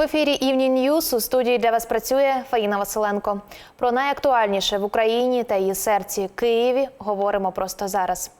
В ефірі Івні News у студії для вас працює Фаїна Василенко. Про найактуальніше в Україні та її серці Києві говоримо просто зараз.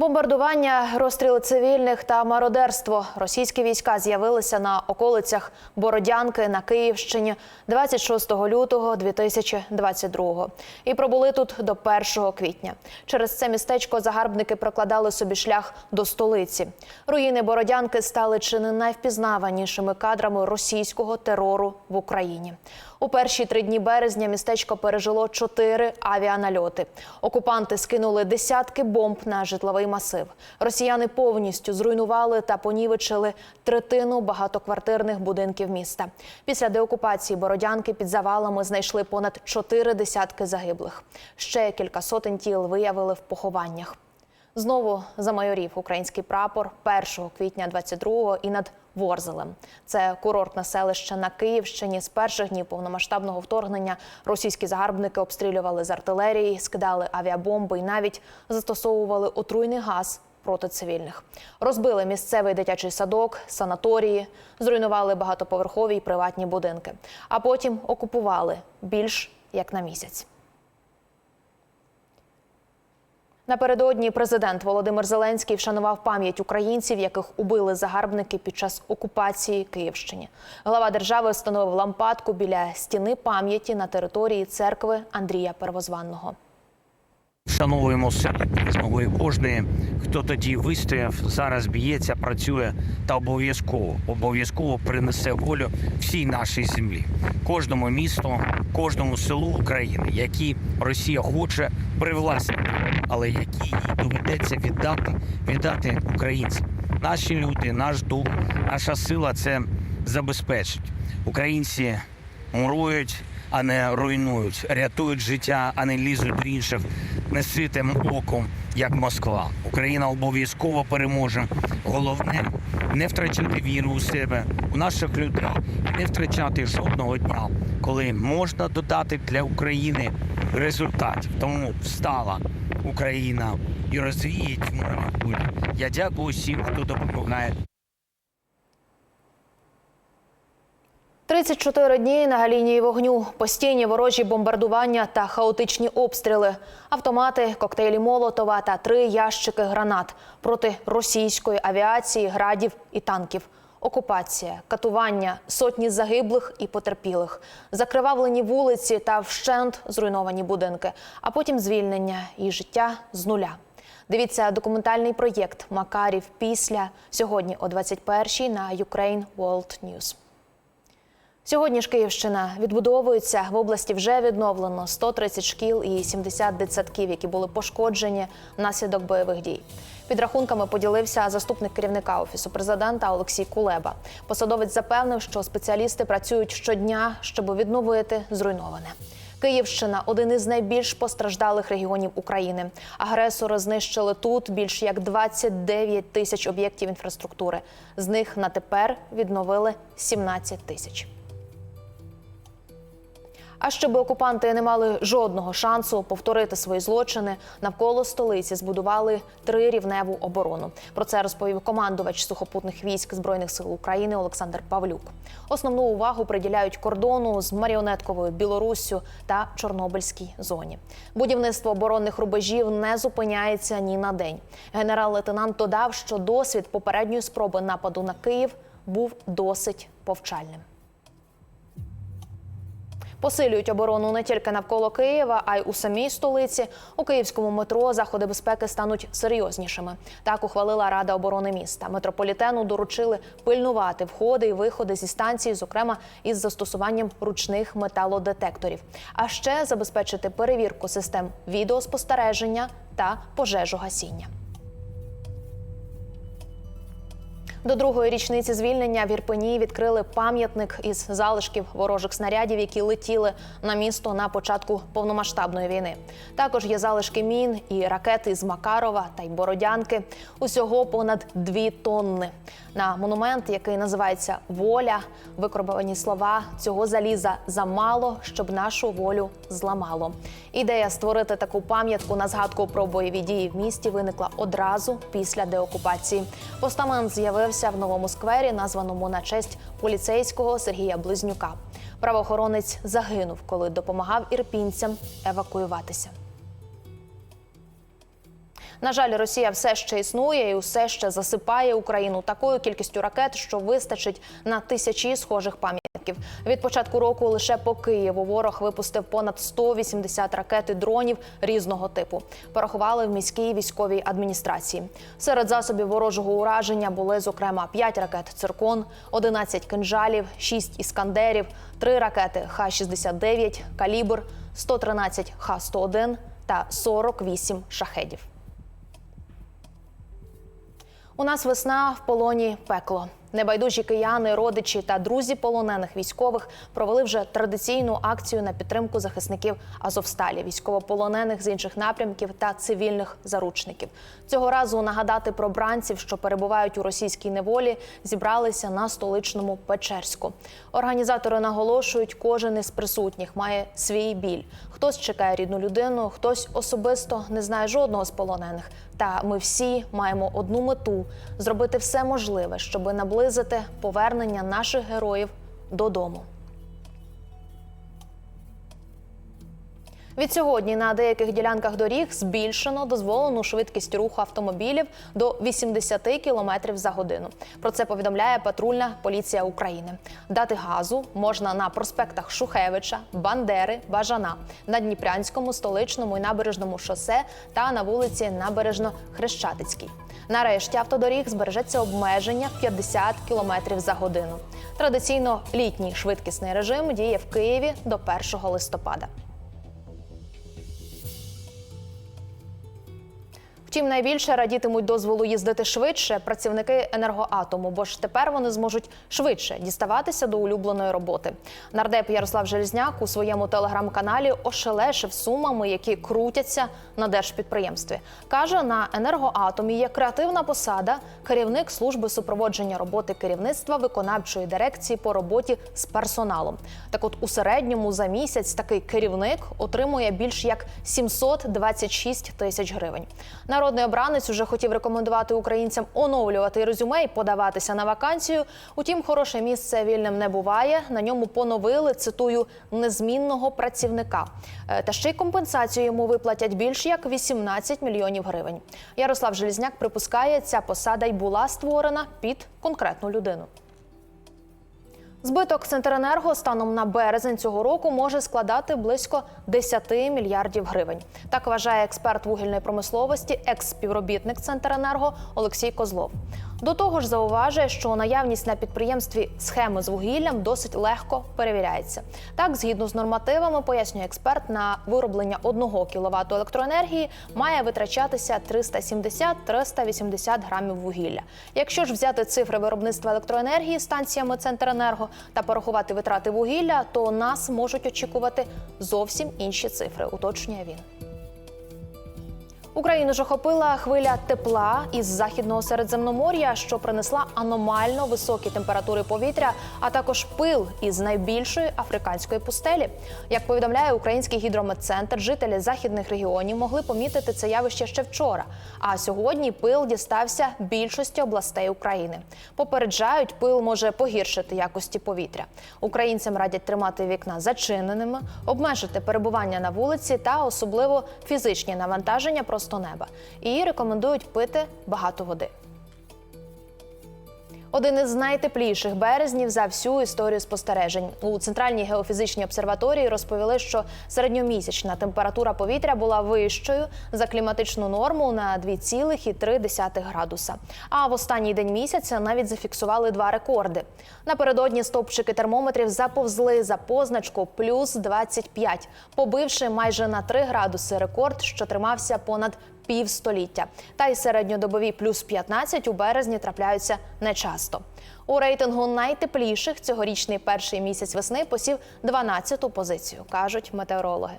Бомбардування, розстріли цивільних та мародерство. Російські війська з'явилися на околицях Бородянки на Київщині 26 лютого 2022 і пробули тут до 1 квітня. Через це містечко загарбники прокладали собі шлях до столиці. Руїни Бородянки стали чи не найвпізнаванішими кадрами російського терору в Україні. У перші три дні березня містечко пережило чотири авіанальоти. Окупанти скинули десятки бомб на житловий масив. Росіяни повністю зруйнували та понівечили третину багатоквартирних будинків міста. Після деокупації Бородянки під завалами знайшли понад чотири десятки загиблих. Ще кілька сотень тіл виявили в похованнях. Знову замайорів український прапор 1 квітня 22-го і над Ворзелем. Це курортне селище на Київщині. З перших днів повномасштабного вторгнення російські загарбники обстрілювали з артилерії, скидали авіабомби і навіть застосовували отруйний газ проти цивільних. Розбили місцевий дитячий садок, санаторії, зруйнували багатоповерхові й приватні будинки, а потім окупували більш як на місяць. Напередодні президент Володимир Зеленський вшанував пам'ять українців, яких убили загарбники під час окупації Київщини. Глава держави встановив лампадку біля стіни пам'яті на території церкви Андрія Первозванного. Вшановуємо себе змогою кожної, хто тоді вистояв, зараз б'ється, працює та обов'язково обов'язково принесе волю всій нашій землі, кожному місту, кожному селу України, які Росія хоче привласнити, але які їй доведеться віддати, віддати українцям. Наші люди, наш дух, наша сила це забезпечить. Українці мурують, а не руйнують, рятують життя, а не лізуть в інших неситим оком, як Москва. Україна обов'язково переможе. Головне не втрачати віру у себе, у наших людей, і не втрачати жодного дня, коли можна додати для України результатів. Тому встала Україна і розвіє тьму хвилі. Я дякую всім, хто допомагає. 34 дні на лінії вогню, постійні ворожі бомбардування та хаотичні обстріли, автомати, коктейлі Молотова та три ящики гранат проти російської авіації, градів і танків. Окупація, катування, сотні загиблих і потерпілих, закривавлені вулиці та вщент зруйновані будинки, а потім звільнення і життя з нуля. Дивіться документальний проєкт Макарів після сьогодні о 21-й на Ukraine World News. Сьогодні ж Київщина відбудовується. В області вже відновлено 130 шкіл і 70 дитсадків, які були пошкоджені внаслідок бойових дій. Підрахунками поділився заступник керівника офісу президента Олексій Кулеба. Посадовець запевнив, що спеціалісти працюють щодня, щоб відновити зруйноване. Київщина один із найбільш постраждалих регіонів України. Агресори знищили тут більш як 29 тисяч об'єктів інфраструктури. З них на тепер відновили 17 тисяч. А щоб окупанти не мали жодного шансу повторити свої злочини, навколо столиці збудували трирівневу оборону. Про це розповів командувач сухопутних військ збройних сил України Олександр Павлюк. Основну увагу приділяють кордону з маріонетковою Білоруссю та Чорнобильській зоні. Будівництво оборонних рубежів не зупиняється ні на день. Генерал-лейтенант додав, що досвід попередньої спроби нападу на Київ був досить повчальним. Посилюють оборону не тільки навколо Києва, а й у самій столиці. У київському метро заходи безпеки стануть серйознішими. Так ухвалила Рада оборони міста. Метрополітену доручили пильнувати входи і виходи зі станції, зокрема із застосуванням ручних металодетекторів. А ще забезпечити перевірку систем відеоспостереження та пожежогасіння. До другої річниці звільнення в Ірпені відкрили пам'ятник із залишків ворожих снарядів, які летіли на місто на початку повномасштабної війни. Також є залишки мін і ракети з Макарова та й Бородянки. Усього понад дві тонни. На монумент, який називається Воля, викорбовані слова цього заліза замало, щоб нашу волю зламало. Ідея створити таку пам'ятку на згадку про бойові дії в місті виникла одразу після деокупації. Постамент з'явився трапився в новому сквері, названому на честь поліцейського Сергія Близнюка. Правоохоронець загинув, коли допомагав ірпінцям евакуюватися. На жаль, Росія все ще існує і все ще засипає Україну такою кількістю ракет, що вистачить на тисячі схожих пам'ятників. Від початку року лише по Києву ворог випустив понад 180 ракет і дронів різного типу. Порахували в міській військовій адміністрації. Серед засобів ворожого ураження були зокрема 5 ракет циркон, 11 кинжалів, 6 іскандерів, 3 ракети Х-69, калібр, 113 Х-101 та 48 шахедів. У нас весна в полоні пекло. Небайдужі кияни, родичі та друзі полонених військових провели вже традиційну акцію на підтримку захисників Азовсталі, військовополонених з інших напрямків та цивільних заручників. Цього разу нагадати про бранців, що перебувають у російській неволі, зібралися на столичному Печерську. Організатори наголошують, кожен із присутніх має свій біль. Хтось чекає рідну людину, хтось особисто не знає жодного з полонених. Та ми всі маємо одну мету зробити все можливе, щоб наблизити повернення наших героїв додому. Відсьогодні на деяких ділянках доріг збільшено дозволену швидкість руху автомобілів до 80 км за годину. Про це повідомляє патрульна поліція України. Дати газу можна на проспектах Шухевича, Бандери, Бажана, на Дніпрянському, столичному і набережному шосе та на вулиці Набережно-Хрещатицькій. Нарешті автодоріг збережеться обмеження 50 км за годину. Традиційно літній швидкісний режим діє в Києві до 1 листопада. Втім, найбільше радітимуть дозволу їздити швидше працівники енергоатому, бо ж тепер вони зможуть швидше діставатися до улюбленої роботи. Нардеп Ярослав Железняк у своєму телеграм-каналі ошелешив сумами, які крутяться на держпідприємстві. каже, на енергоатомі є креативна посада, керівник служби супроводження роботи керівництва виконавчої дирекції по роботі з персоналом. Так, от у середньому за місяць такий керівник отримує більш як 726 тисяч гривень. Народний обранець уже хотів рекомендувати українцям оновлювати резюме і подаватися на вакансію. Утім, хороше місце вільним не буває. На ньому поновили цитую незмінного працівника. Е, Та ще й компенсацію йому виплатять більш як 18 мільйонів гривень. Ярослав Желізняк припускає, ця посада й була створена під конкретну людину. Збиток Центренерго станом на березень цього року може складати близько 10 мільярдів гривень. Так вважає експерт вугільної промисловості, екс-співробітник Центренерго Олексій Козлов. До того ж, зауважує, що наявність на підприємстві схеми з вугіллям досить легко перевіряється. Так, згідно з нормативами, пояснює експерт, на вироблення 1 кВт електроенергії має витрачатися 370-380 грамів вугілля. Якщо ж взяти цифри виробництва електроенергії станціями Центренерго та порахувати витрати вугілля, то нас можуть очікувати зовсім інші цифри, уточнює він. Україну ж охопила хвиля тепла із західного середземномор'я, що принесла аномально високі температури повітря, а також пил із найбільшої африканської пустелі. Як повідомляє український гідрометцентр, жителі західних регіонів могли помітити це явище ще вчора. А сьогодні пил дістався більшості областей України. Попереджають, пил може погіршити якості повітря. Українцям радять тримати вікна зачиненими, обмежити перебування на вулиці та особливо фізичні навантаження просто неба. Її рекомендують пити багато води. Один із найтепліших березнів за всю історію спостережень у центральній геофізичній обсерваторії розповіли, що середньомісячна температура повітря була вищою за кліматичну норму на 2,3 градуса. А в останній день місяця навіть зафіксували два рекорди. Напередодні стовпчики термометрів заповзли за позначку плюс 25, побивши майже на 3 градуси рекорд, що тримався понад півстоліття. Та й середньодобові плюс 15 у березні трапляються нечасто. У рейтингу найтепліших цьогорічний перший місяць весни посів 12-ту позицію, кажуть метеорологи.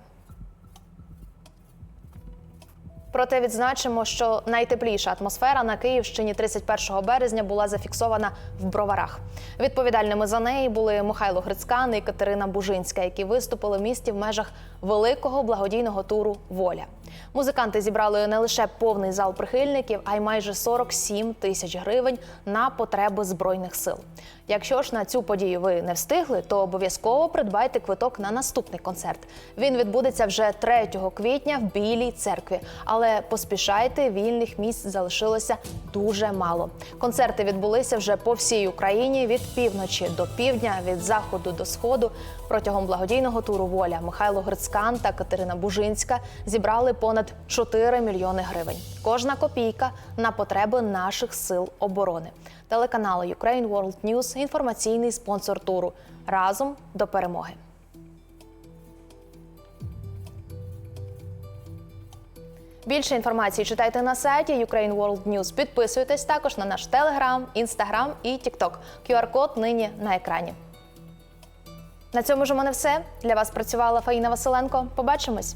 Проте відзначимо, що найтепліша атмосфера на Київщині 31 березня була зафіксована в броварах. Відповідальними за неї були Михайло Грицькан і Катерина Бужинська, які виступили в місті в межах великого благодійного туру Воля. Музиканти зібрали не лише повний зал прихильників, а й майже 47 тисяч гривень на потреби збройних сил. Якщо ж на цю подію ви не встигли, то обов'язково придбайте квиток на наступний концерт. Він відбудеться вже 3 квітня в Білій церкві. Але поспішайте, вільних місць залишилося дуже мало. Концерти відбулися вже по всій Україні від півночі до півдня, від заходу до сходу. Протягом благодійного туру Воля Михайло Грицькан та Катерина Бужинська зібрали понад 4 мільйони гривень. Кожна копійка на потреби наших сил оборони. Телеканал Ukraine World News – інформаційний спонсор туру. Разом до перемоги. Більше інформації читайте на сайті Ukraine World News. Підписуйтесь також на наш Телеграм, Інстаграм і Тікток. QR-код нині на екрані. На цьому ж у мене все. Для вас працювала Фаїна Василенко. Побачимось.